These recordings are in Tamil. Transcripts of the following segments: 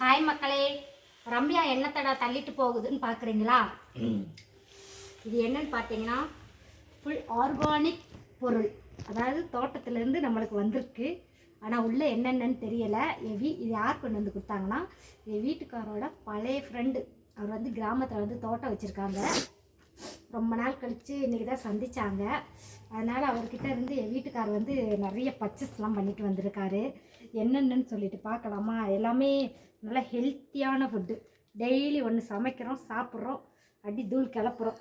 ஹாய் மக்களே ரம்யா என்னத்தடா தள்ளிட்டு போகுதுன்னு பார்க்குறீங்களா இது என்னன்னு பார்த்தீங்கன்னா ஃபுல் ஆர்கானிக் பொருள். அதாவது தோட்டத்துலேருந்து நம்மளுக்கு வந்திருக்கு. ஆனால் உள்ளே என்னென்னு தெரியலை. என் வீ இது யார் கொண்டு வந்து கொடுத்தாங்கன்னா என் வீட்டுக்காரோட பழைய ஃப்ரெண்டு அவர் வந்து கிராமத்தில் வந்து தோட்டம் வச்சுருக்காங்க. ரொம்ப நாள் கழித்து இன்றைக்கி தான் சந்தித்தாங்க அதனால் அவர்கிட்ட இருந்து என் வீட்டுக்காரர் வந்து நிறைய பர்ச்சேஸ்லாம் பண்ணிட்டு வந்திருக்காரு. என்னென்னு சொல்லிட்டு பார்க்கலாமா? எல்லாமே நல்லா ஹெல்த்தியான ஃபுட்டு டெய்லி ஒன்று சமைக்கிறோம் சாப்பிட்றோம் அடி தூள் கிளப்புறோம்.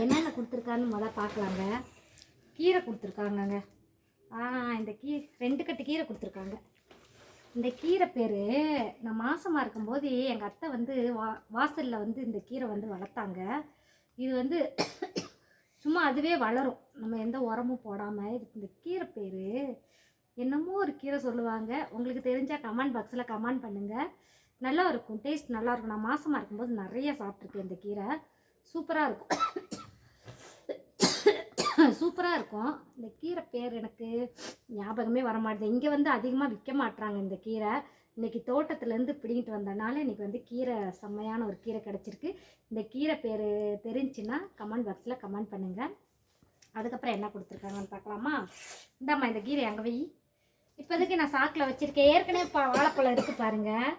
என்னென்ன கொடுத்துருக்காருன்னு முதல்ல பார்க்கலாங்க. கீரை கொடுத்துருக்காங்கங்க. ஆ இந்த கீ ரெண்டு கட்டு கீரை கொடுத்துருக்காங்க. இந்த கீரை பேர் நான் மாசமாக இருக்கும்போது எங்கள் அத்தை வந்து வா வாசலில் வந்து இந்த கீரை வந்து வளர்த்தாங்க. இது வந்து சும்மா அதுவே வளரும். நம்ம எந்த உரமும் போடாமல் இதுக்கு இந்த கீரை பேர் என்னமோ ஒரு கீரை சொல்லுவாங்க. உங்களுக்கு தெரிஞ்சால் கமெண்ட் பாக்ஸில் கமெண்ட் பண்ணுங்கள் நல்லா இருக்கும். டேஸ்ட் நல்லா இருக்கும். நான் மாசமாக இருக்கும்போது நிறைய சாப்பிட்ருக்கேன் இந்த கீரை. சூப்பராக இருக்கும். சூப்பராக இருக்கும். இந்த கீரை பேர் எனக்கு ஞாபகமே வர மாட்டேது இங்கே வந்து அதிகமாக விற்க மாட்டுறாங்க இந்த கீரை. இன்னைக்கு தோட்டத்துலேருந்து பிடிங்கிட்டு வந்தனால இன்னைக்கு வந்து கீரை செம்மையான ஒரு கீரை கிடச்சிருக்கு. இந்த கீரை பேர் தெரிஞ்சுன்னா கமெண்ட் பாக்ஸில் கமெண்ட் பண்ணுங்கள் அதுக்கப்புறம் என்ன கொடுத்துருக்காங்கன்னு பார்க்கலாமா? இந்தாம்மா இந்த கீரை அங்கே வை. இப்போதைக்கு நான் சாக்கில் வச்சுருக்கேன்? ஏற்கனவே பா வாழைப்பழம் இருக்குது பாருங்கள்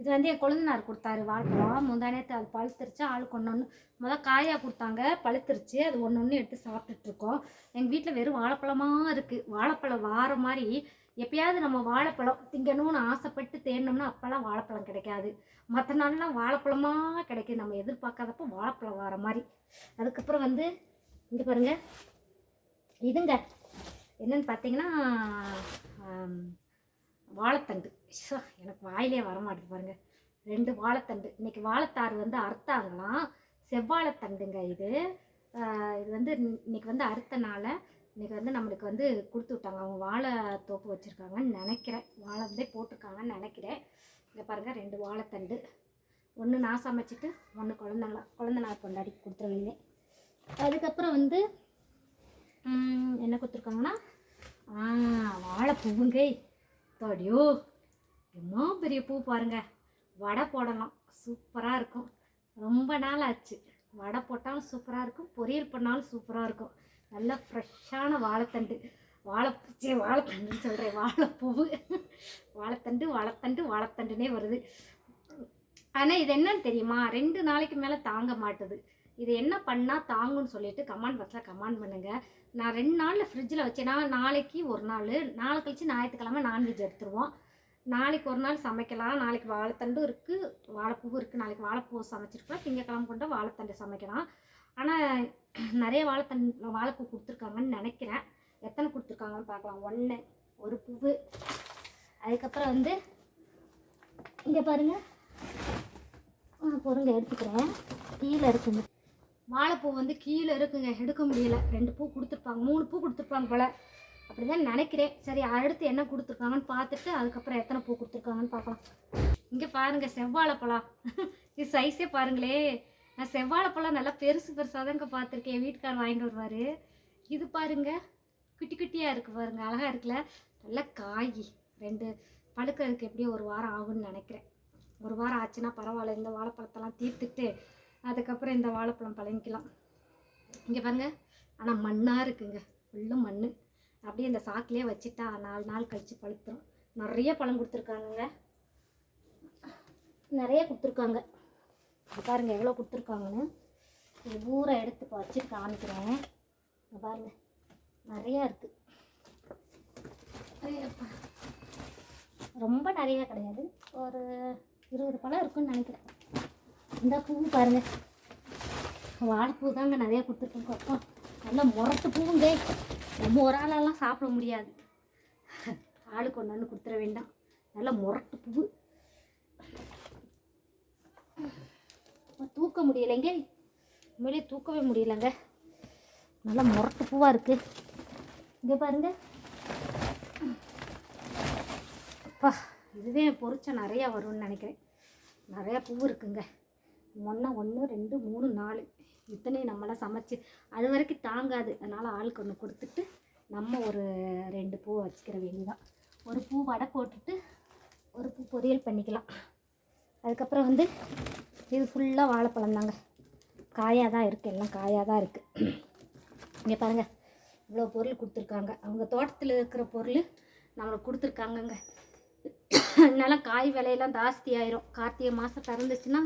இது வந்து என் கொழுந்தனார் கொடுத்தாரு வாழைப்பழம். முந்தானேத்து அது பழுத்துருச்சு ஆளுக்கு ஒன்று ஒன்று முதல் காயாக கொடுத்தாங்க பழுத்துருச்சு. அது ஒன்று ஒன்று எடுத்து சாப்பிட்டுட்ருக்கோம் எங்கள் வீட்டில் வெறும் வாழைப்பழமாக இருக்குது வாழைப்பழம் வார மாதிரி எப்பயாவது நம்ம வாழைப்பழம் திங்கணும்னு ஆசைப்பட்டு தேடினோம்னா அப்போல்லாம் வாழைப்பழம் கிடைக்காது. மற்ற நாள்லாம் வாழைப்பழமாக கிடைக்குது. நம்ம எதிர்பார்க்காதப்போ வாழைப்பழம் வர மாதிரி. அதுக்கப்புறம் வந்து இங்கே பாருங்க. இதுங்க என்னன்னு பார்த்தீங்கன்னா வாழைத்தண்டு. ஷோ, எனக்கு வாயிலே வர பாருங்கள் பாருங்க. ரெண்டு வாழைத்தண்டு. இன்றைக்கி வாழைத்தார் வந்து அறுத்தாங்களாம். செவ்வாழைத்தண்டுங்க இது. இது வந்து இன்னைக்கு வந்து அறுத்தனால இன்னைக்கு வந்து நம்மளுக்கு வந்து கொடுத்து விட்டாங்க. அவங்க வாழை தோப்பு வச்சுருக்காங்கன்னு நினைக்கிறேன். வாழை வந்து போட்டிருக்காங்கன்னு நினைக்கிறேன். இங்கே பாருங்கள் ரெண்டு வாழைத்தண்டு. ஒன்று நான் சமைச்சிட்டு ஒன்று குழந்தைங்களா குழந்தைனார் கொண்டாடி கொடுத்துருவீங்க. அதுக்கப்புறம் வந்து என்ன கொடுத்துருக்காங்கன்னா வாழை வாழைப்பூவுங்க. தடியோ எம்மா பெரிய பூ பாருங்க. வடை போடலாம் சூப்பராக இருக்கும். ரொம்ப நாள் ஆச்சு. வடை போட்டாலும் சூப்பராக இருக்கும். பொரியல் பண்ணாலும் சூப்பராக இருக்கும். நல்ல ஃப்ரெஷ்ஷான வாழைத்தண்டு. வாழைப்பூச்சி வாழைத்தண்டுன்னு சொல்கிறேன் வாழைப்பூவு. வாழைத்தண்டு வாழைத்தண்டு வாழைத்தண்டுனே வருது. ஆனால் இது என்னன்னு தெரியுமா? ரெண்டு நாளைக்கு மேலே தாங்க மாட்டுது. இது என்ன பண்ணால் தாங்கும்னு சொல்லிட்டு கமெண்ட் பாக்ஸில் கமெண்ட் பண்ணுங்கள் நான் ரெண்டு நாளில் ஃப்ரிட்ஜில் வச்சேன்னா நாளைக்கு ஒரு நாள். நாளை கழிச்சு ஞாயிற்றுக்கிழமை நான்வெஜ் எடுத்துருவோம். நாளைக்கு ஒரு நாள் சமைக்கலாம். நாளைக்கு வாழைத்தண்டும் இருக்குது வாழைப்பூவும் இருக்குது நாளைக்கு வாழைப்பூ சமைச்சிருக்கலாம். திங்கக்கிழமை கொண்டு வாழைத்தண்டு சமைக்கலாம். ஆனால் நிறைய வாழைத்தன் வாழைப்பூ கொடுத்துருக்காங்கன்னு நினைக்கிறேன். எத்தனை கொடுத்துருக்காங்கன்னு பார்க்கலாம். ஒன்று ஒரு பூவு. அதுக்கப்புறம் வந்து இங்கே பாருங்கள் பொருங்க எடுத்துக்கிறேன். கீழே இருக்குங்க. வாழைப்பூ வந்து கீழே இருக்குங்க. எடுக்க முடியல. ரெண்டு பூ கொடுத்துருப்பாங்க. மூணு பூ கொடுத்துருப்பாங்க போல். அப்படி தான் நினைக்கிறேன். சரி அடுத்து என்ன கொடுத்துருக்காங்கன்னு பார்த்துட்டு அதுக்கப்புறம் எத்தனை பூ கொடுத்துருக்காங்கன்னு பார்க்கலாம். இங்கே பாருங்கள் செவ்வாழைப்பழம். இது சைஸே பாருங்களே. நான் செவ்வாழைப்பழம் நல்லா பெருசு பெருசாதாங்க பார்த்துருக்கேன். வீட்டுக்கார் வாங்கிட்டு வருவார். இது பாருங்க. குட்டி குட்டியாக இருக்குது பாருங்க. அழகாக இருக்குல்ல? நல்லா காய். ரெண்டு பழுக்கிறதுக்கு எப்படியும் ஒரு வாரம் ஆகும்னு நினைக்கிறேன். ஒரு வாரம் ஆச்சுன்னா பரவாயில்ல. இந்த வாழைப்பழத்தெல்லாம் தீர்த்துட்டு அதுக்கப்புறம் இந்த வாழைப்பழம் பழங்கிக்கலாம். இங்கே பாருங்க. ஆனால் மண்ணாக இருக்குங்க. ஃபுல்லும் மண் அப்படியே இந்த சாக்கிலே வச்சுட்டா நாலு நாள் கழித்து பழுத்துரும். நிறைய பழம் கொடுத்துருக்காங்கங்க. நிறைய கொடுத்துருக்காங்க. இங்க பாருங்க எவ்வளோ கொடுத்துருக்காங்கன்னு. இது பூரா எடுத்து வச்சு காமிக்கிறேன். இங்க பாருங்க நிறையா இருக்குது ரொம்ப நிறையா கிடையாது. ஒரு இருபது பழம் இருக்குன்னு நினைக்கிறேன். இந்த பூ பாருங்க. வாழைப்பூ தாங்க நிறையா கொடுத்துருக்கோம் அப்பா நல்லா முரட்டு பூவுங்க. நம்ம ஒரு ஆளெல்லாம் சாப்பிட முடியாது. ஆளுக்கு ஒன்று ஒன்று கொடுத்துட வேண்டாம். நல்லா முரட்டு பூ தூக்க முடியலைங்க. உண்மையிலே தூக்கவே முடியலங்க. நல்லா முரட்டு பூவாக இருக்குது இங்கே பாருங்க. அப்பா இதுவே பொறிச்ச நிறையா வரும்னு நினைக்கிறேன். நிறையா பூ இருக்குங்க. ஒன்றா ஒன்று ரெண்டு மூணு நாலு. இத்தனையும் நம்மளாம் சமைச்சு அது வரைக்கும் தாங்காது. அதனால் ஆளுக்கு ஒன்று கொடுத்துட்டு நம்ம ஒரு ரெண்டு பூ வச்சுக்கிற வேண்டிதான். ஒரு பூ வடை போட்டுட்டு ஒரு பூ பொரியல் பண்ணிக்கலாம். அதுக்கப்புறம் வந்து இது ஃபுல்லாக வாழைப்பழம் தாங்க. காயாக தான் இருக்குது எல்லாம் காயாக தான் இருக்குது இங்கே பாருங்கள் இவ்வளோ பொருள் கொடுத்துருக்காங்க. அவங்க தோட்டத்தில் இருக்கிற பொருள் நம்மளுக்கு கொடுத்துருக்காங்கங்க. அதனால காய் விலையெல்லாம் ஜாஸ்தி ஆயிரும். கார்த்திகை மாதம் பிறந்துச்சுன்னா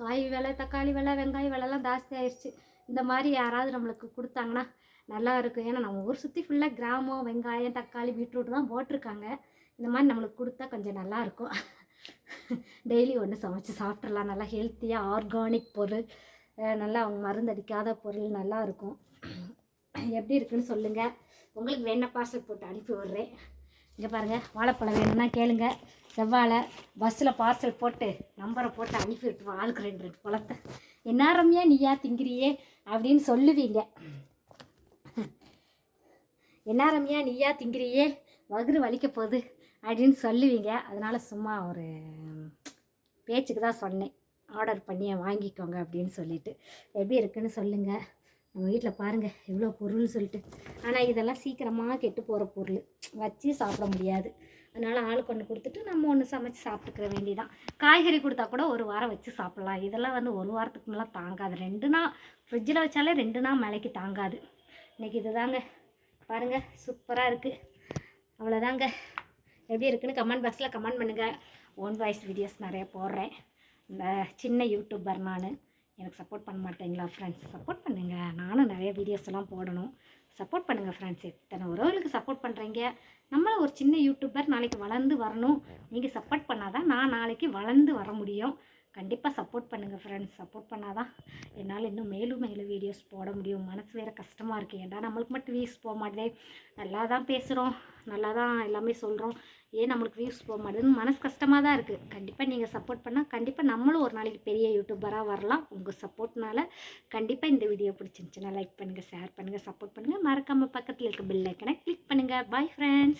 காய் விலை தக்காளி விலை வெங்காய விலைலாம் ஜாஸ்தி ஆயிடுச்சு இந்த மாதிரி யாராவது நம்மளுக்கு கொடுத்தாங்கன்னா நல்லா இருக்கும். ஏன்னா நம்ம ஊர் சுற்றி ஃபுல்லாக கிராமம் வெங்காயம் தக்காளி பீட்ரூட் தான் போட்டிருக்காங்க. இந்த மாதிரி நம்மளுக்கு கொடுத்தா கொஞ்சம் நல்லாயிருக்கும் டெய்லி ஒன்று சமைச்சு சாப்பிட்றலாம் நல்லா ஹெல்த்தியாக ஆர்கானிக் பொருள். நல்லா அவங்க மருந்தடிக்காத பொருள் நல்லா இருக்கும். எப்படி இருக்குன்னு சொல்லுங்கள் உங்களுக்கு வேணால் பார்சல் போட்டு அனுப்பி விட்றேன். இங்கே பாருங்கள் வாழைப்பழம் வேணும்னா கேளுங்க. செவ்வாழை பஸ்ஸில் பார்சல் போட்டு நம்பரை போட்டு அனுப்பி விட்டுருவோம் ஆளுக்கு ரெண்டு ரெண்டு பழத்தை. என்ன ரம்யா நீயா திங்கிறியே அப்படின்னு சொல்லுவீங்க. என்ன ரம்யா நீயா திங்கிறியே? வகுறு வலிக்க போகுது. அப்படின்னு சொல்லுவீங்க. அதனால் சும்மா ஒரு பேச்சுக்கு தான் சொன்னேன். ஆர்டர் பண்ணி வாங்கிக்கோங்க அப்படின்னு சொல்லிட்டு. எப்படி இருக்குன்னு சொல்லுங்கள் நம்ம வீட்டில் பாருங்கள் எவ்வளோ பொருள்னு சொல்லிட்டு. ஆனால் இதெல்லாம் சீக்கிரமாக கெட்டு போகிற பொருள். வச்சு சாப்பிட முடியாது. அதனால் ஆளுக்கு ஒன்று கொடுத்துட்டு நம்ம ஒன்று சமைச்சு சாப்பிட்டுக்கிற வேண்டியதான் காய்கறி கொடுத்தா கூட ஒரு வாரம் வச்சு சாப்பிட்லாம். இதெல்லாம் வந்து ஒரு வாரத்துக்கு மேலே தாங்காது. ரெண்டு நாள் ஃப்ரிட்ஜில் வச்சாலே ரெண்டு நாள் மலைக்கு தாங்காது. இன்றைக்கி இதுதாங்க. பாருங்கள் சூப்பராக இருக்குது அவ்வளோதாங்க எப்படி இருக்குன்னு கமெண்ட் பாக்ஸில் கமெண்ட் பண்ணுங்கள் ஓன் வாய்ஸ் வீடியோஸ் நிறைய போடுறேன். இந்த சின்ன யூடியூபர் நான். எனக்கு சப்போர்ட் பண்ண மாட்டேங்களா ஃப்ரெண்ட்ஸ் சப்போர்ட் பண்ணுங்கள் நானும் நிறைய வீடியோஸ் எல்லாம் போடணும். சப்போர்ட் பண்ணுங்கள் ஃப்ரெண்ட்ஸ் எத்தனை உறவுகளுக்கு சப்போர்ட் பண்ணுறீங்க நம்மளும் ஒரு சின்ன யூடியூபர் நாளைக்கு வளர்ந்து வரணும். நீங்கள் சப்போர்ட் பண்ணாதான் நான் நாளைக்கு வளர்ந்து வர முடியும். கண்டிப்பாக சப்போர்ட் பண்ணுங்கள் ஃப்ரெண்ட்ஸ் சப்போர்ட் பண்ணால் தான் என்னால் இன்னும் மேலும் மேலும் வீடியோஸ் போட முடியும். மனசு வேறு கஷ்டமாக இருக்குது ஏன்டா நம்மளுக்கு மட்டும் வியூஸ் போக மாட்டேதே. நல்லா தான் பேசுகிறோம் நல்லா தான் எல்லாமே சொல்கிறோம் ஏன் நம்மளுக்கு வியூஸ் போக மாட்டேதுன்னு மனசு கஷ்டமாக தான் இருக்குது கண்டிப்பாக நீங்கள் சப்போர்ட் பண்ணால் கண்டிப்பாக நம்மளும் ஒரு நாளைக்கு பெரிய யூடியூபராக வரலாம். உங்கள் சப்போர்ட்னால கண்டிப்பாக இந்த வீடியோ பிடிச்சிருந்துச்சுன்னா லைக் பண்ணுங்கள் ஷேர் பண்ணுங்கள் சப்போர்ட் பண்ணுங்கள் மறக்காமல் பக்கத்தில் இருக்க பெல் ஐக்கனை கிளிக் பண்ணுங்கள் பாய் ஃப்ரெண்ட்ஸ்